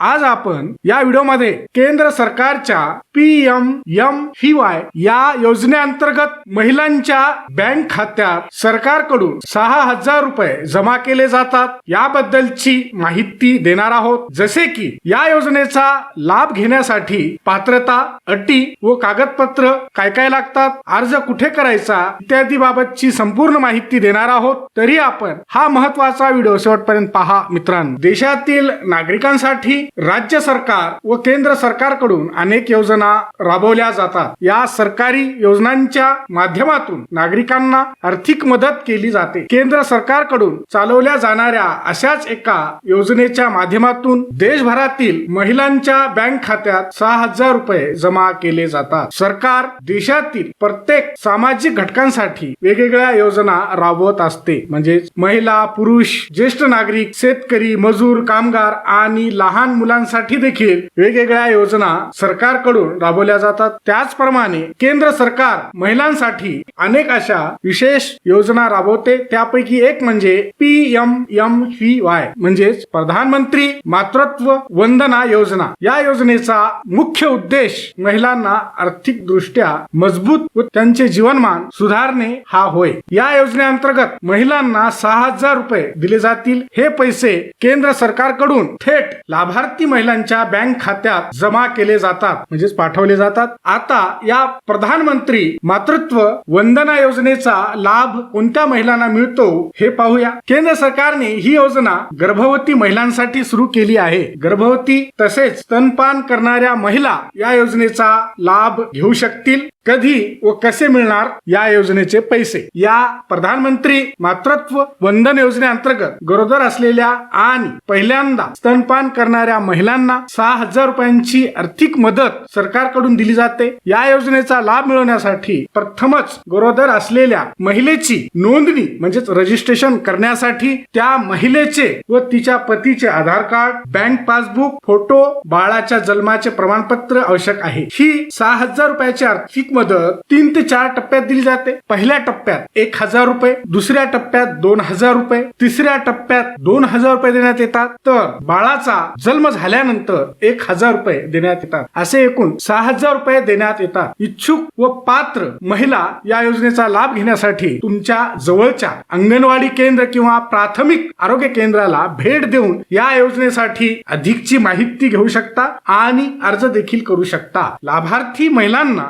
आज आपण या व्हिडिओमध्ये केंद्र सरकारच्या पी एम एम ही वाय या योजनेअंतर्गत महिलांच्या बँक खात्यात सरकारकडून सहा हजार रुपये जमा केले जातात. याबद्दलची माहिती देणार आहोत. जसे की या योजनेचा लाभ घेण्यासाठी पात्रता अटी व कागदपत्र काय काय लागतात अर्ज कुठे करायचा इत्यादी बाबतची संपूर्ण माहिती देणार आहोत. तरी आपण हा महत्त्वाचा व्हिडिओ शेवटपर्यंत पहा. मित्रांनो देशातील नागरिकांसाठी राज्य सरकार व केंद्र सरकारकडून अनेक योजना राबवल्या जातात. या सरकारी योजनांच्या माध्यमातून नागरिकांना आर्थिक मदत केली जाते. केंद्र सरकारकडून चालवल्या जाणाऱ्या अशाच एका योजनेच्या माध्यमातून देशभरातील महिलांच्या बँक खात्यात सहा हजार रुपये जमा केले जातात. सरकार देशातील प्रत्येक सामाजिक घटकांसाठी वेगवेगळ्या योजना राबवत असते. म्हणजे महिला पुरुष ज्येष्ठ नागरिक शेतकरी मजूर कामगार आणि लहान मुलांसाठी देखील वेगवेगळ्या योजना सरकारकडून राबवल्या जातात. त्याचप्रमाणे केंद्र सरकार महिलांसाठी अनेक अशा विशेष योजना राबवते. त्यापैकी एक म्हणजे P M M V Y म्हणजेच प्रधानमंत्री मातृत्व वंदना योजना. या योजनेचा मुख्य उद्देश महिलांना आर्थिक दृष्ट्या मजबूत व त्यांचे जीवनमान सुधारणे हा होय. या योजनेअंतर्गत महिलांना सहा हजार रुपये दिले जातील. हे पैसे केंद्र सरकारकडून थेट लाभार्थी महिलांच्या बँक खात्यात जमा केले जातात म्हणजेच पाठवले जातात. आता या प्रधानमंत्री मातृत्व वंदना योजनेचा लाभ कोणत्या महिलांना मिळतो हे पाहूया. केंद्र सरकारने ही योजना गर्भवती महिलांसाठी सुरू केली आहे. गर्भवती तसेच स्तनपान करणाऱ्या महिला या योजनेचा लाभ घेऊ शकतील. कधी व कसे मिळणार या योजनेचे पैसे? या प्रधानमंत्री मातृत्व वंदन योजनेअंतर्गत गरोदर असलेल्या आणि पहिल्यांदा स्तनपान करणाऱ्या महिलांना सहा हजार रुपयांची आर्थिक मदत सरकारकडून दिली जाते. या योजनेचा लाभ मिळवण्यासाठी प्रथमच गरोदर असलेल्या महिलेची नोंदणी म्हणजेच रजिस्ट्रेशन करण्यासाठी त्या महिलेचे व तिच्या पतीचे Aadhaar card bank passbook photo बाळाच्या जन्माचे प्रमाणपत्र आवश्यक आहे. ही सहा हजार रुपयाची आर्थिक मदत तीन ते चार टप्प्यात दिली जाते. पहिल्या टप्प्यात एक हजार रुपये दुसऱ्या टप्प्यात दोन हजार रुपये तिसऱ्या टप्प्यात दोन हजार रुपये देण्यात येतात. तर बाळाचा जन्म झाल्यानंतर एक हजार रुपये देण्यात येतात. असे एकूण सहा हजार रुपये देण्यात येतात. इच्छुक व पात्र महिला या योजनेचा लाभ घेण्यासाठी तुमच्या जवळच्या अंगणवाडी केंद्र किंवा प्राथमिक आरोग्य केंद्राला भेट देऊन या योजनेसाठी अधिकची माहिती घेऊ शकता आणि अर्ज देखील करू शकता. लाभार्थी महिलांना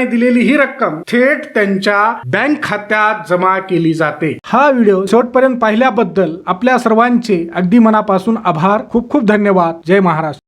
सरकारने दिलेली ही रक्कम थेट त्यांच्या बँक खात्यात जमा केली जाते. हा व्हिडिओ शेवटपर्यंत पाहिल्याबद्दल आपल्या सर्वांचे अगदी मनापासून आभार. खूप खूप धन्यवाद. जय महाराष्ट्र.